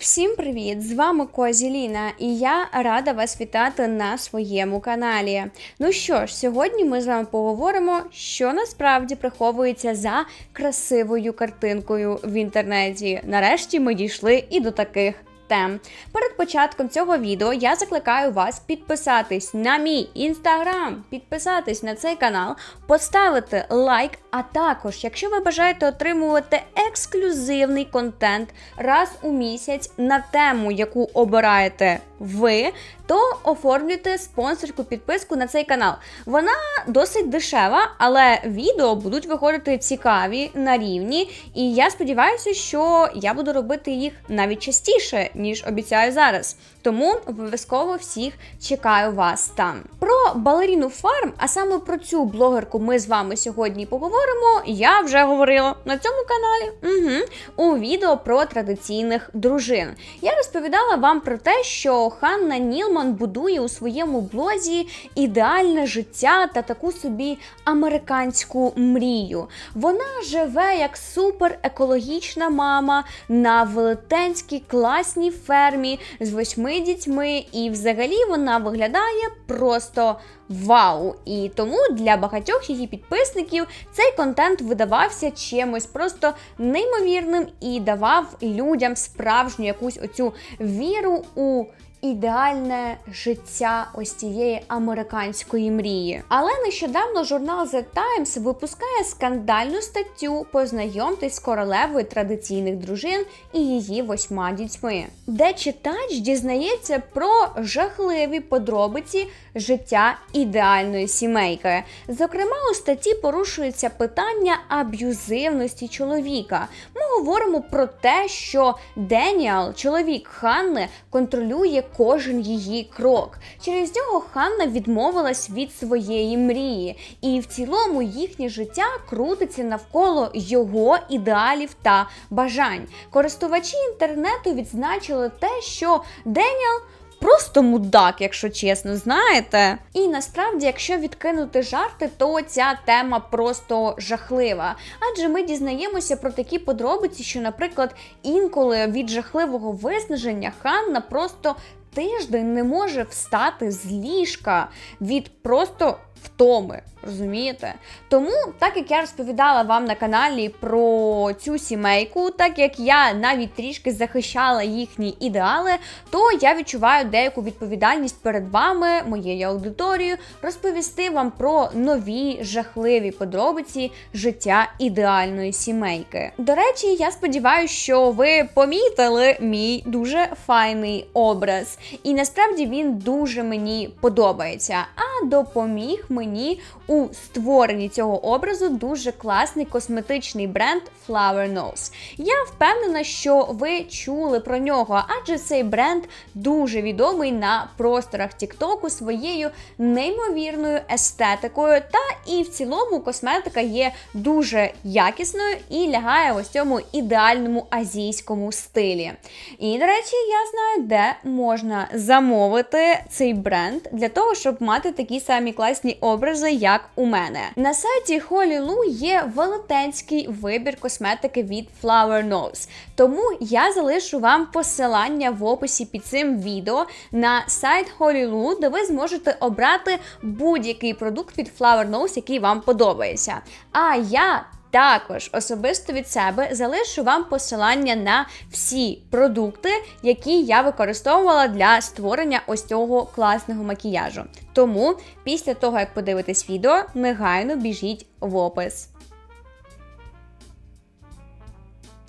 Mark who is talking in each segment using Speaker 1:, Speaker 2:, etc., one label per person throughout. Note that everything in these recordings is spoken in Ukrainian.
Speaker 1: Всім привіт! З вами Козіліна, і я рада вас вітати на своєму каналі. Ну що ж, сьогодні ми з вами поговоримо, що насправді приховується за красивою картинкою в інтернеті. Нарешті ми дійшли і до таких. Тем. Перед початком цього відео я закликаю вас підписатись на мій інстаграм, підписатись на цей канал, поставити лайк, а також, якщо ви бажаєте отримувати ексклюзивний контент раз у місяць на тему, яку обираєте ви, то оформлюйте спонсорську підписку на цей канал. Вона досить дешева, але відео будуть виходити цікаві на рівні, і я сподіваюся, що я буду робити їх навіть частіше, ніж обіцяю зараз. Тому обов'язково всіх чекаю вас там. Про балеріну фарм, а саме про цю блогерку, ми з вами сьогодні поговоримо. Я вже говорила на цьому каналі угу, у відео про традиційних дружин. Я розповідала вам про те, що Ханна Нілман будує у своєму блозі ідеальне життя та таку собі американську мрію. Вона живе як супер екологічна мама на велетенській класній фермі з восьми дітьми, і взагалі вона виглядає просто вау! І тому для багатьох її підписників цей контент видавався чимось просто неймовірним і давав людям справжню якусь оцю віру у. Ідеальне життя ось цієї американської мрії. Але нещодавно журнал The Times випускає скандальну статтю Познайомтесь з королевою традиційних дружин і її восьма дітьми, де читач дізнається про жахливі подробиці життя ідеальної сімейки. Зокрема, у статті порушується питання аб'юзивності чоловіка. Ми говоримо про те, що Деніал, чоловік Ханни, контролює кожен її крок. Через нього Ханна відмовилась від своєї мрії, і в цілому їхнє життя крутиться навколо його ідеалів та бажань. Користувачі інтернету відзначили те, що Деніал. Просто мудак, якщо чесно, знаєте. І насправді, якщо відкинути жарти, то ця тема просто жахлива. Адже ми дізнаємося про такі подробиці, що, наприклад, інколи від жахливого виснаження Ханна просто тиждень не може встати з ліжка від просто втоми. Розумієте? Тому, так як я розповідала вам на каналі про цю сімейку, так як я навіть трішки захищала їхні ідеали, то я відчуваю деяку відповідальність перед вами, моєю аудиторією, розповісти вам про нові жахливі подробиці життя ідеальної сімейки. До речі, я сподіваюся, що ви помітили мій дуже файний образ, і насправді він дуже мені подобається. А допоміг мені у створенні цього образу дуже класний косметичний бренд Flower Nose. Я впевнена, що ви чули про нього, адже цей бренд дуже відомий на просторах Тіктоку своєю неймовірною естетикою. Та і в цілому косметика є дуже якісною і лягає ось цьому ідеальному азійському стилі. І, до речі, я знаю, де можна замовити цей бренд для того, щоб мати такі самі класні образи, як у мене. На сайті Hollylu є велетенський вибір косметики від Flower Nose. Тому я залишу вам посилання в описі під цим відео на сайт Hollylu, де ви зможете обрати будь-який продукт від Flower Nose, який вам подобається. А я також особисто від себе залишу вам посилання на всі продукти, які я використовувала для створення ось цього класного макіяжу. Тому після того, як подивитесь відео, негайно біжіть в опис.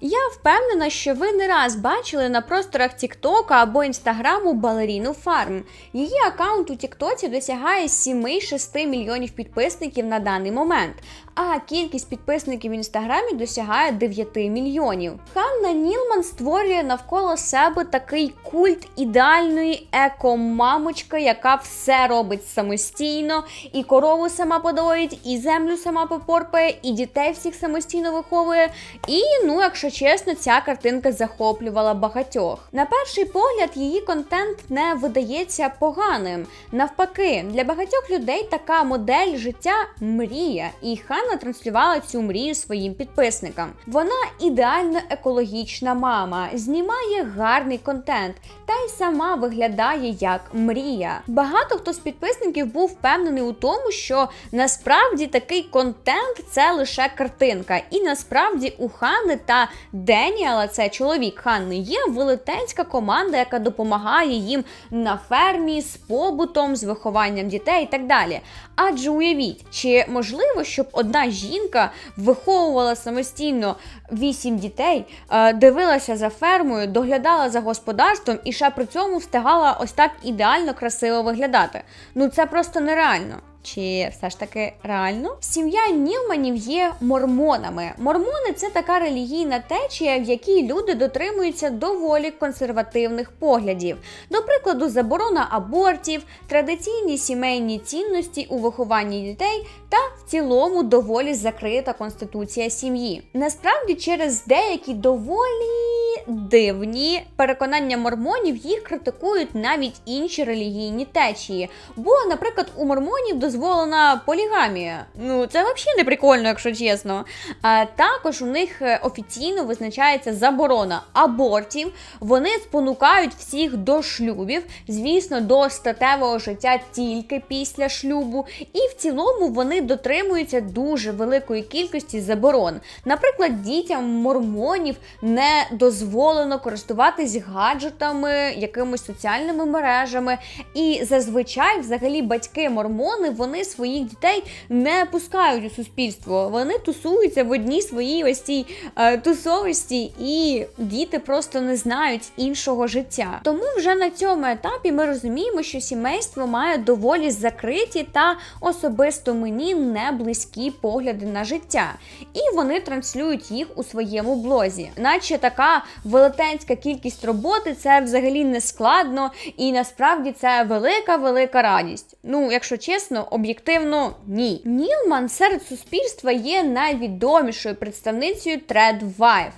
Speaker 1: Я впевнена, що ви не раз бачили на просторах Тіктока або Інстаграму балеріну Фарм. Її аккаунт у Тіктоці досягає 7-6 мільйонів підписників на даний момент, а кількість підписників в інстаграмі досягає 9 мільйонів. Ханна Нілман створює навколо себе такий культ ідеальної еко-мамочки, яка все робить самостійно, і корову сама подоїть, і землю сама попорпає, і дітей всіх самостійно виховує. І, ну, якщо якщо чесно, ця картинка захоплювала багатьох. На перший погляд, її контент не видається поганим. Навпаки, для багатьох людей така модель життя мрія, і Ханна транслювала цю мрію своїм підписникам. Вона ідеально екологічна мама, знімає гарний контент та й сама виглядає як мрія. Багато хто з підписників був впевнений у тому, що насправді такий контент це лише картинка, і насправді у Ханни та Деніела, це чоловік Ханни, є велетенська команда, яка допомагає їм на фермі з побутом, з вихованням дітей і так далі. Адже уявіть, чи можливо, щоб одна жінка виховувала самостійно вісім дітей, е, дивилася за фермою, доглядала за господарством і ще при цьому встигала ось так ідеально красиво виглядати. Ну це просто нереально. Чи все ж таки реально? Сім'я Нілманів є мормонами. Мормони це така релігійна течія, в якій люди дотримуються доволі консервативних поглядів. До прикладу, заборона абортів, традиційні сімейні цінності у вихованні дітей та в цілому доволі закрита конституція сім'ї. Насправді, через деякі доволі дивні переконання мормонів їх критикують навіть інші релігійні течії. Бо, наприклад, у мормонів дозволена полігамія. Ну це взагалі не прикольно, якщо чесно. А також у них е, офіційно визначається заборона абортів. Вони спонукають всіх до шлюбів, звісно, до статевого життя тільки після шлюбу. І в цілому вони дотримуються дуже великої кількості заборон. Наприклад, дітям мормонів не дозволено користуватись гаджетами, якимись соціальними мережами. І зазвичай, взагалі, батьки мормони вони своїх дітей не пускають у суспільство. Вони тусуються в одній своїй ось цій е, тусовості, і діти просто не знають іншого життя. Тому вже на цьому етапі ми розуміємо, що сімейство має доволі закриті та особисто мені не близькі погляди на життя. І вони транслюють їх у своєму блозі, наче така велетенська кількість роботи це взагалі не складно, і насправді це велика велика радість. Ну, якщо чесно, об'єктивно ні. Нілман серед суспільства є найвідомішою представницею ThreadWife.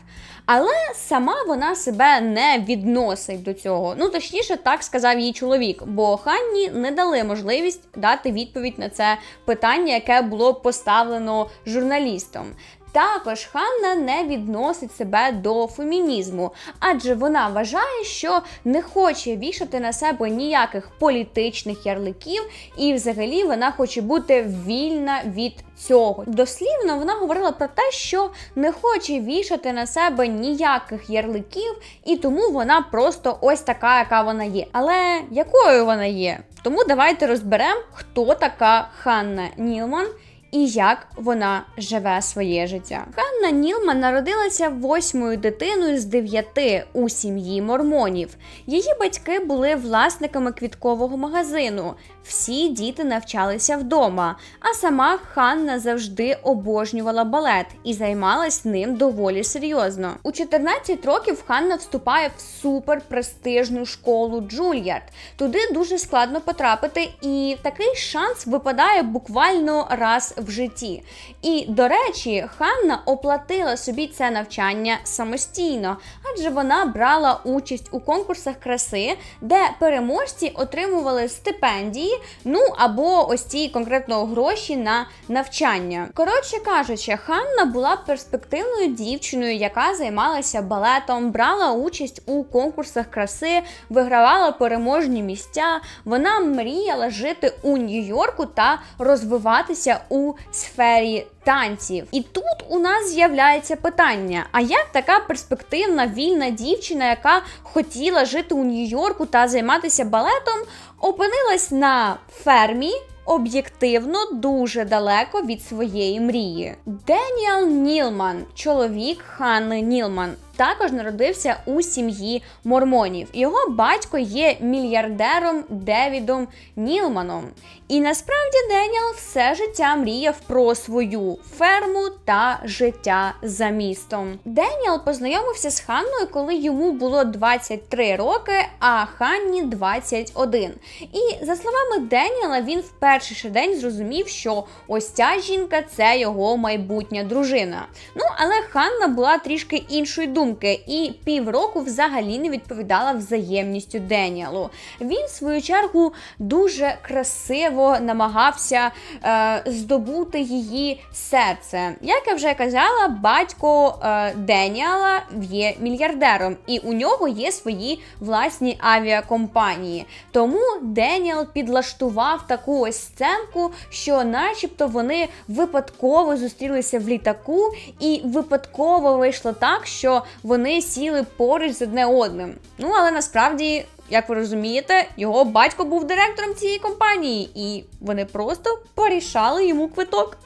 Speaker 1: Але сама вона себе не відносить до цього. Ну точніше, так сказав її чоловік, бо Ханні не дали можливість дати відповідь на це питання, яке було поставлено журналістом. Також Ханна не відносить себе до фемінізму, адже вона вважає, що не хоче вішати на себе ніяких політичних ярликів, і взагалі вона хоче бути вільна від цього. Дослівно вона говорила про те, що не хоче вішати на себе ніяких ярликів, і тому вона просто ось така, яка вона є. Але якою вона є? Тому давайте розберемо, хто така Ханна Нілман і як вона живе своє життя. Ханна Нілман народилася восьмою дитиною з дев'яти у сім'ї мормонів. Її батьки були власниками квіткового магазину. Всі діти навчалися вдома, а сама Ханна завжди обожнювала балет і займалась ним доволі серйозно. У 14 років Ханна вступає в суперпрестижну школу Джульярд. Туди дуже складно потрапити, і такий шанс випадає буквально раз в житті. І, до речі, Ханна оплатила собі це навчання самостійно, адже вона брала участь у конкурсах краси, де переможці отримували стипендії, ну або ось ці конкретно гроші на навчання. Коротше кажучи, Ханна була перспективною дівчиною, яка займалася балетом, брала участь у конкурсах краси, вигравала переможні місця. Вона мріяла жити у Нью-Йорку та розвиватися у сфері танців. І тут у нас з'являється питання: а як така перспективна вільна дівчина, яка хотіла жити у Нью-Йорку та займатися балетом, опинилась на фермі? Об'єктивно дуже далеко від своєї мрії. Деніел Нілман, чоловік Ханни Нілман. Також народився у сім'ї мормонів. Його батько є мільярдером Девідом Нілманом. І насправді Деніел все життя мріяв про свою ферму та життя за містом. Деніел познайомився з Ханною, коли йому було 23 роки, а Ханні 21. І за словами Деніела, він в перший же день зрозумів, що ось ця жінка це його майбутня дружина. Ну але Ханна була трішки іншої думки і півроку взагалі не відповідала взаємністю Деніелу. Він, в свою чергу, дуже красиво намагався е, здобути її серце. Як я вже казала, батько е, Деніела є мільярдером, і у нього є свої власні авіакомпанії. Тому Деніел підлаштував таку ось сценку, що, начебто, вони випадково зустрілися в літаку, і випадково вийшло так, що вони сіли поруч з одне одним. Ну але насправді. Як ви розумієте, його батько був директором цієї компанії, і вони просто порішали йому квиток.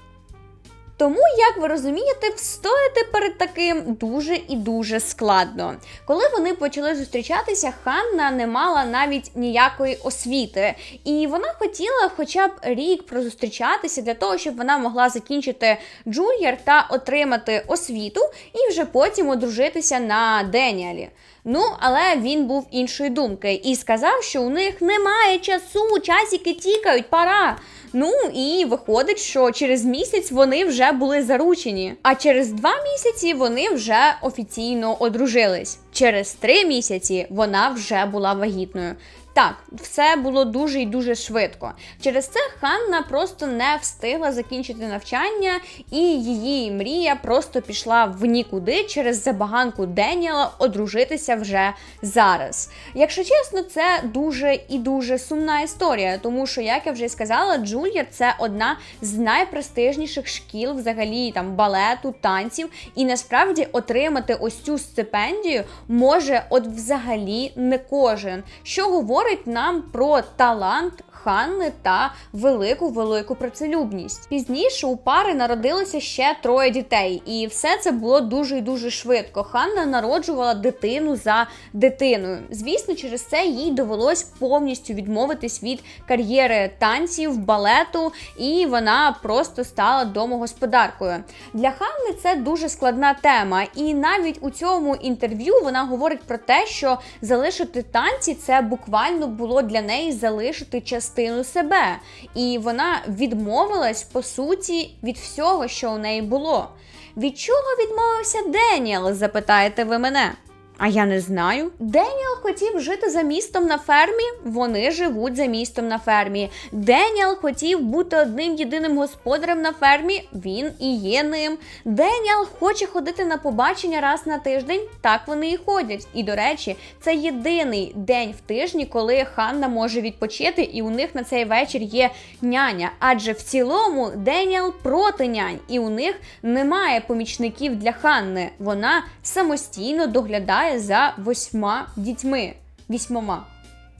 Speaker 1: Тому, як ви розумієте, встояти перед таким дуже і дуже складно. Коли вони почали зустрічатися, Ханна не мала навіть ніякої освіти, і вона хотіла хоча б рік прозустрічатися для того, щоб вона могла закінчити джуніор та отримати освіту, і вже потім одружитися на Деніалі. Ну, але він був іншої думки і сказав, що у них немає часу, часики тікають, пора. Ну і виходить, що через місяць вони вже були заручені. А через два місяці вони вже офіційно одружились. Через три місяці вона вже була вагітною. Так, все було дуже і дуже швидко. Через це Ханна просто не встигла закінчити навчання, і її мрія просто пішла в нікуди через забаганку Деніела одружитися вже зараз. Якщо чесно, це дуже і дуже сумна історія, тому що, як я вже сказала, Джулія це одна з найпрестижніших шкіл, взагалі там балету, танців, і насправді отримати ось цю стипендію може от взагалі не кожен. Що говорить говорить нам про талант Ханни та велику велику працелюбність. Пізніше у пари народилося ще троє дітей, і все це було дуже і дуже швидко. Ханна народжувала дитину за дитиною. Звісно, через це їй довелось повністю відмовитись від кар'єри танців, балету, і вона просто стала домогосподаркою. Для Ханни це дуже складна тема, і навіть у цьому інтерв'ю вона говорить про те, що залишити танці це буквально було для неї залишити частину частину себе, і вона відмовилась по суті від всього, що у неї було. Від чого відмовився Деніел? Запитаєте ви мене? А я не знаю. Деніел хотів жити за містом на фермі. Вони живуть за містом на фермі. Деніел хотів бути одним єдиним господарем на фермі. Він і є ним. Деніел хоче ходити на побачення раз на тиждень. Так вони і ходять. І до речі, це єдиний день в тижні, коли Ханна може відпочити, і у них на цей вечір є няня. Адже в цілому Деніел проти нянь, і у них немає помічників для Ханни. Вона самостійно доглядає доглядає за восьма дітьми. Вісьмома.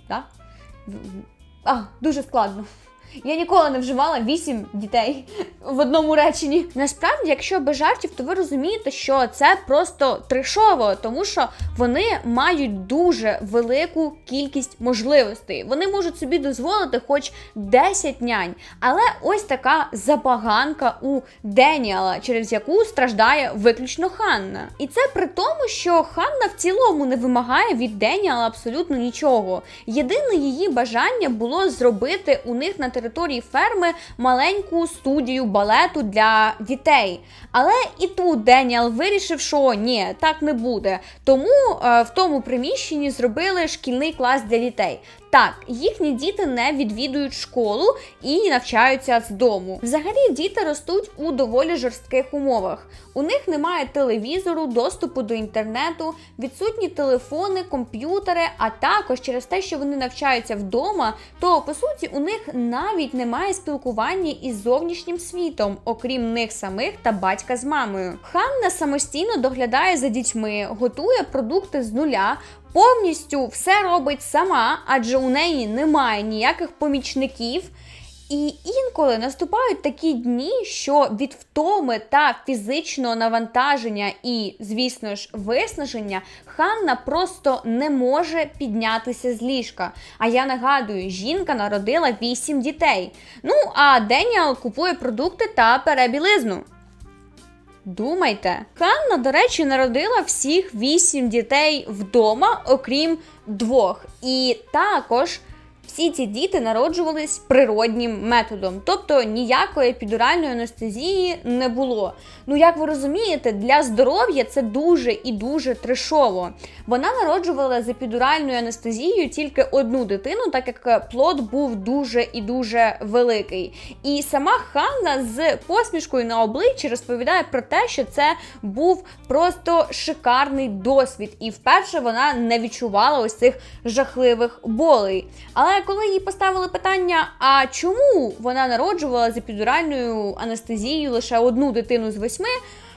Speaker 1: Да? А, дуже складно. Я ніколи не вживала вісім дітей в одному реченні. Насправді, якщо без жартів, то ви розумієте, що це просто трешово, тому що вони мають дуже велику кількість можливостей. Вони можуть собі дозволити хоч 10 нянь. Але ось така забаганка у Деніала, через яку страждає виключно Ханна. І це при тому, що Ханна в цілому не вимагає від Деніала абсолютно нічого. Єдине її бажання було зробити у них на території ферми маленьку студію балету для дітей. Але і тут Деніел вирішив, що ні, так не буде. Тому е, в тому приміщенні зробили шкільний клас для дітей. Так, їхні діти не відвідують школу і навчаються з дому. Взагалі, діти ростуть у доволі жорстких умовах. У них немає телевізору, доступу до інтернету, відсутні телефони, комп'ютери, а також через те, що вони навчаються вдома, то по суті у них навіть немає спілкування із зовнішнім світом, окрім них самих та батька з мамою. Ханна самостійно доглядає за дітьми, готує продукти з нуля повністю все робить сама, адже у неї немає ніяких помічників. І інколи наступають такі дні, що від втоми та фізичного навантаження і, звісно ж, виснаження Ханна просто не може піднятися з ліжка. А я нагадую, жінка народила 8 дітей. Ну а Деніал купує продукти та перебілизну. Думайте, Ханна, до речі, народила всіх вісім дітей вдома, окрім двох. І також всі ці діти народжувались природнім методом, тобто ніякої епідуральної анестезії не було. Ну, як ви розумієте, для здоров'я це дуже і дуже трешово. Вона народжувала з епідуральною анестезією тільки одну дитину, так як плод був дуже і дуже великий. І сама Ханна з посмішкою на обличчі розповідає про те, що це був просто шикарний досвід, і вперше вона не відчувала ось цих жахливих болей. Але коли їй поставили питання, а чому вона народжувала з епідуральною анестезією лише одну дитину з восьми,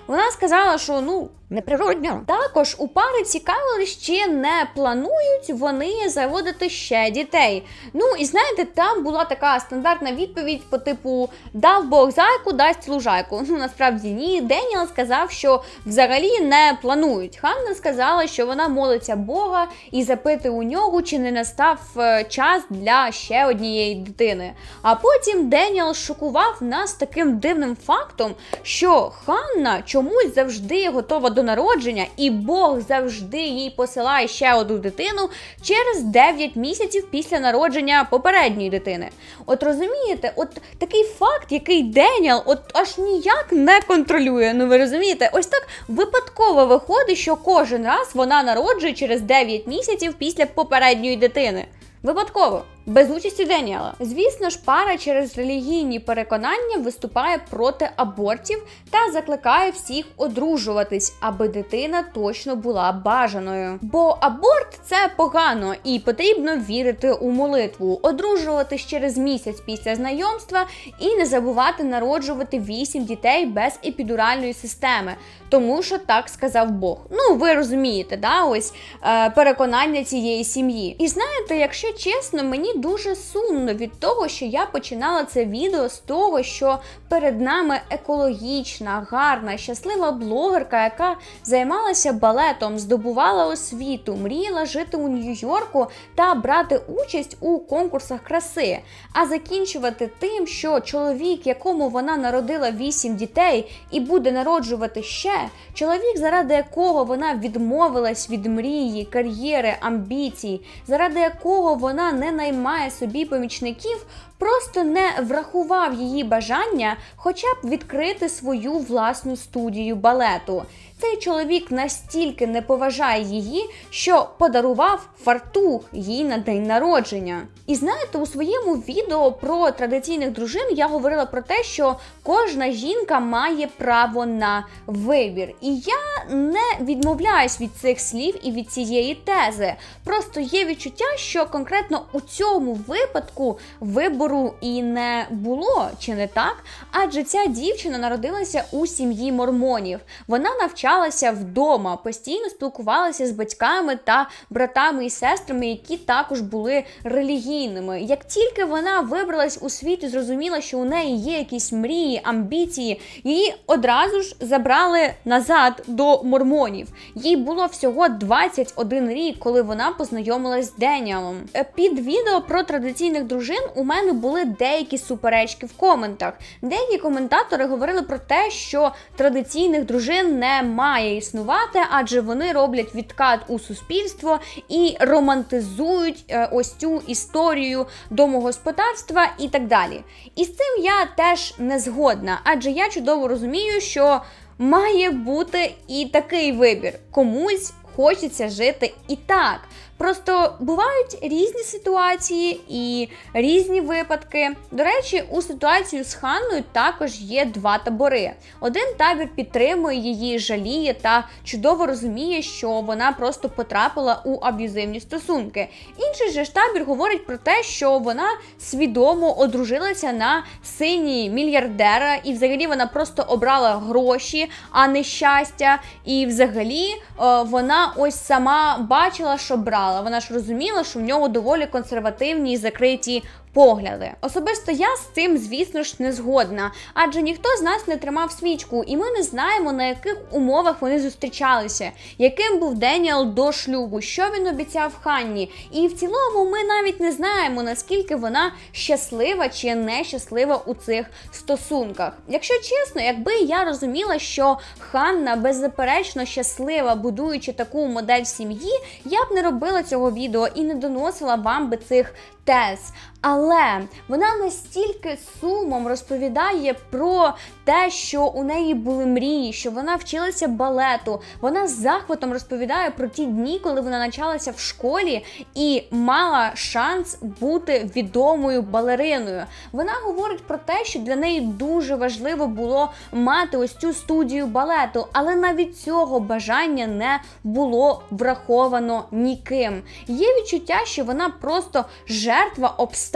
Speaker 1: вона сказала, що ну неприродньо. Також у пари цікавили, чи не планують вони заводити ще дітей. Ну і знаєте, там була така стандартна відповідь по типу дав Бог зайку, дасть лужайку. Ну насправді ні. Деніел сказав, що взагалі не планують. Ханна сказала, що вона молиться Бога і запити у нього, чи не настав е, час для ще однієї дитини. А потім Деніел шокував нас таким дивним фактом, що Ханна чомусь завжди готова до народження, і Бог завжди їй посилає ще одну дитину через 9 місяців після народження попередньої дитини. От розумієте, от такий факт, який Деніел от аж ніяк не контролює. Ну ви розумієте, ось так випадково виходить, що кожен раз вона народжує через 9 місяців після попередньої дитини. Випадково, без участі Деніела. Звісно ж, пара через релігійні переконання виступає проти абортів та закликає всіх одружуватись, аби дитина точно була бажаною. Бо аборт це погано і потрібно вірити у молитву, одружуватись через місяць після знайомства і не забувати народжувати вісім дітей без епідуральної системи, тому що так сказав Бог. Ну, ви розумієте, да, ось е, переконання цієї сім'ї. І знаєте, якщо чесно, мені дуже сумно від того, що я починала це відео з того, що перед нами екологічна, гарна, щаслива блогерка, яка займалася балетом, здобувала освіту, мріяла жити у Нью-Йорку та брати участь у конкурсах краси. А закінчувати тим, що чоловік, якому вона народила вісім дітей і буде народжувати ще, чоловік, заради якого вона відмовилась від мрії, кар'єри, амбіцій, заради якого вона не наймає собі помічників, просто не врахував її бажання хоча б відкрити свою власну студію балету. Цей чоловік настільки не поважає її, що подарував фартух їй на день народження. І знаєте, у своєму відео про традиційних дружин я говорила про те, що кожна жінка має право на вибір. І я не відмовляюсь від цих слів і від цієї тези. Просто є відчуття, що конкретно у цьому випадку вибору і не було, чи не так? Адже ця дівчина народилася у сім'ї мормонів. Вона навчалася вдома, постійно спілкувалася з батьками та братами і сестрами, які також були релігійними. Як тільки вона вибралась у світ і зрозуміла, що у неї є якісь мрії, амбіції, її одразу ж забрали назад до мормонів. Їй було всього 21 рік, коли вона познайомилась з Деніалом. Е, Під відео про традиційних дружин у мене були деякі суперечки в коментах. Деякі коментатори говорили про те, що традиційних дружин не має існувати, адже вони роблять відкат у суспільство і романтизують е, ось цю історію домогосподарства і так далі. І з цим я теж не згодна, адже я чудово розумію, що має бути і такий вибір. Комусь хочеться жити і так. Просто бувають різні ситуації і різні випадки. До речі, у ситуацію з Ханною також є два табори. Один табір підтримує її, жаліє та чудово розуміє, що вона просто потрапила у аб'юзивні стосунки. Інший же ж табір говорить про те, що вона свідомо одружилася на сині мільярдера, і взагалі вона просто обрала гроші, а не щастя. І взагалі е, вона ось сама бачила, що брала. Вона ж розуміла, що в нього доволі консервативні і закриті погляди. Особисто я з цим, звісно ж, не згодна, адже ніхто з нас не тримав свічку, і ми не знаємо, на яких умовах вони зустрічалися, яким був Деніел до шлюбу, що він обіцяв Ханні. І в цілому ми навіть не знаємо, наскільки вона щаслива чи нещаслива у цих стосунках. Якщо чесно, якби я розуміла, що Ханна беззаперечно щаслива, будуючи таку модель сім'ї, я б не робила цього відео і не доносила вам би цих тез. Але вона настільки сумом розповідає про те, що у неї були мрії, що вона вчилася балету. Вона з захватом розповідає про ті дні, коли вона навчалася в школі і мала шанс бути відомою балериною. Вона говорить про те, що для неї дуже важливо було мати ось цю студію балету, але навіть цього бажання не було враховано ніким. Є відчуття, що вона просто жертва обставин.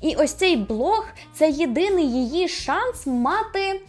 Speaker 1: І ось цей блог це єдиний її шанс мати.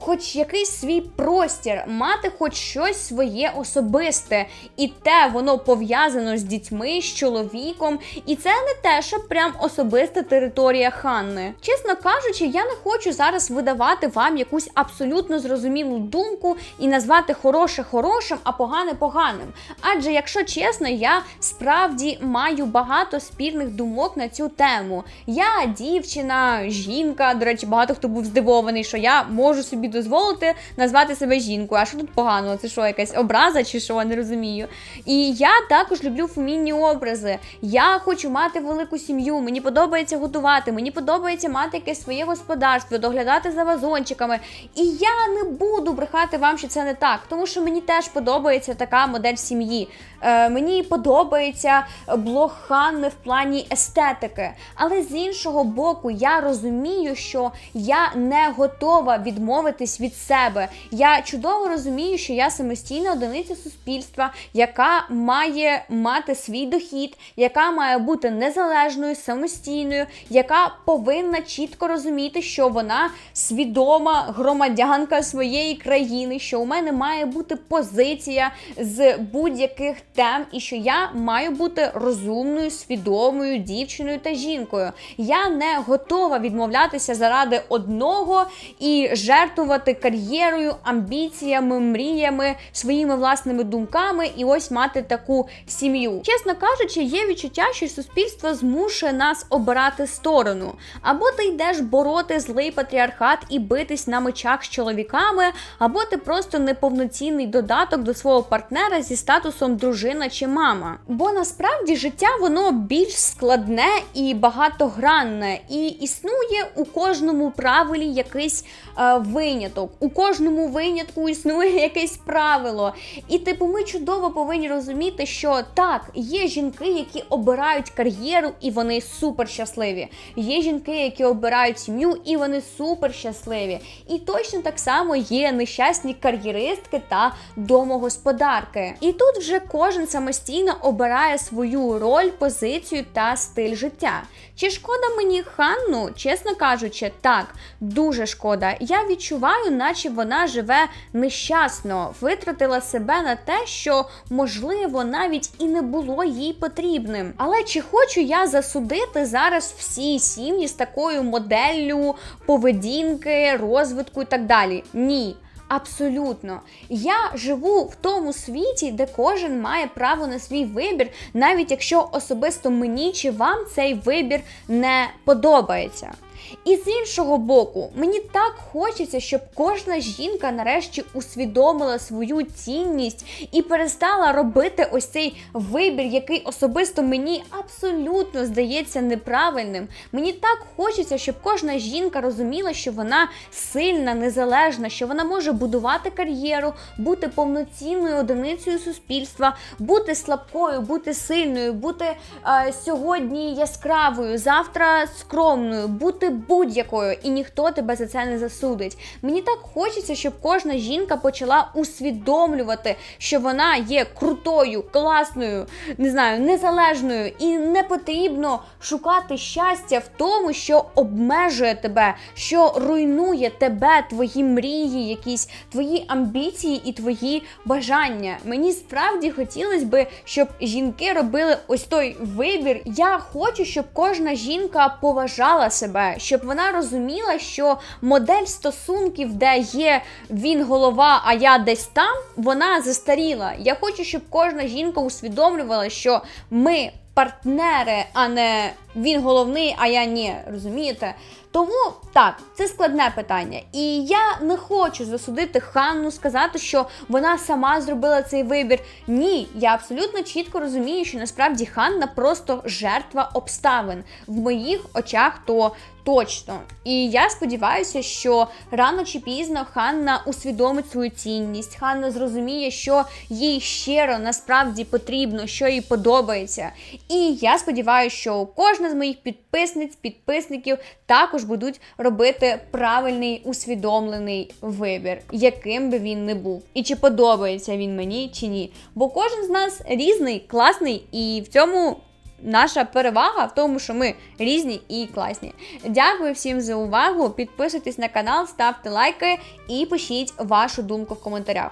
Speaker 1: Хоч якийсь свій простір, мати хоч щось своє особисте, і те воно пов'язано з дітьми, з чоловіком, і це не те, що прям особиста територія Ханни. Чесно кажучи, я не хочу зараз видавати вам якусь абсолютно зрозумілу думку і назвати хороше хорошим, а погане поганим. Адже, якщо чесно, я справді маю багато спірних думок на цю тему. Я дівчина, жінка. До речі, багато хто був здивований, що я можу собі дозволити назвати себе жінкою. А що тут поганого? Це що, якась образа чи що? Не розумію. І я також люблю фемінні образи. Я хочу мати велику сім'ю. Мені подобається готувати, мені подобається мати якесь своє господарство, доглядати за вазончиками. І я не буду брехати вам, що це не так, тому що мені теж подобається така модель сім'ї. Е, мені подобається блог Ханни в плані естетики. Але з іншого боку, я розумію, що я не готова відмовитись від себе. Я чудово розумію, що я самостійна одиниця суспільства, яка має мати свій дохід, яка має бути незалежною, самостійною, яка повинна чітко розуміти, що вона свідома громадянка своєї країни, що у мене має бути позиція з будь-яких тем, і що я маю бути розумною, свідомою дівчиною та жінкою. Я не готова відмовлятися заради одного і жертвувати кар'єрою, амбіціями, мріями, своїми власними думками і ось мати таку сім'ю. Чесно кажучи, є відчуття, що суспільство змушує нас обирати сторону. Або ти йдеш бороти злий патріархат і битись на мечах з чоловіками, або ти просто неповноцінний додаток до свого партнера зі статусом дружина чи мама. Бо насправді життя воно більш складне і багатогранне, і існує у кожному правилі якийсь е, виняток. У кожному винятку існує якесь правило. І типу, ми чудово повинні розуміти, що так, є жінки, які обирають кар'єру, і вони супер щасливі. Є жінки, які обирають сім'ю, і вони супер щасливі. І точно так само є нещасні кар'єристки та домогосподарки. І тут вже кожен самостійно обирає свою роль, позицію та стиль життя. Чи шкода мені Ханну? Чесно кажучи, так, дуже шкода. Я відчуваю, наче вона живе нещасно, витратила себе на те, що можливо навіть і не було їй потрібним. Але чи хочу я засудити зараз всі сім'ї з такою моделлю поведінки, розвитку і так далі? Ні. Абсолютно, я живу в тому світі, де кожен має право на свій вибір, навіть якщо особисто мені чи вам цей вибір не подобається. І з іншого боку, мені так хочеться, щоб кожна жінка нарешті усвідомила свою цінність і перестала робити ось цей вибір, який особисто мені абсолютно здається неправильним. Мені так хочеться, щоб кожна жінка розуміла, що вона сильна, незалежна, що вона може будувати кар'єру, бути повноцінною одиницею суспільства, бути слабкою, бути сильною, бути е, сьогодні яскравою, завтра скромною, бути бути будь-якою, і ніхто тебе за це не засудить. Мені так хочеться, щоб кожна жінка почала усвідомлювати, що вона є крутою, класною, не знаю, незалежною, і не потрібно шукати щастя в тому, що обмежує тебе, що руйнує тебе, твої мрії, якісь твої амбіції і твої бажання. Мені справді хотілося би, щоб жінки робили ось той вибір. Я хочу, щоб кожна жінка поважала себе, щоб вона розуміла, що модель стосунків, де є він голова, а я десь там, вона застаріла. Я хочу, щоб кожна жінка усвідомлювала, що ми партнери, а не він головний, а я ні. Розумієте? Тому так, це складне питання. І я не хочу засудити Ханну, сказати, що вона сама зробила цей вибір. Ні, я абсолютно чітко розумію, що насправді Ханна просто жертва обставин в моїх очах. то Точно. І я сподіваюся, що рано чи пізно Ханна усвідомить свою цінність. Ханна зрозуміє, що їй щиро насправді потрібно, що їй подобається. І я сподіваюся, що кожна з моїх підписниць, підписників також будуть робити правильний усвідомлений вибір, яким би він не був, і чи подобається він мені чи ні. Бо кожен з нас різний, класний, і в цьому наша перевага в тому, що ми різні і класні. Дякую всім за увагу. Підписуйтесь на канал, ставте лайки і пишіть вашу думку в коментарях.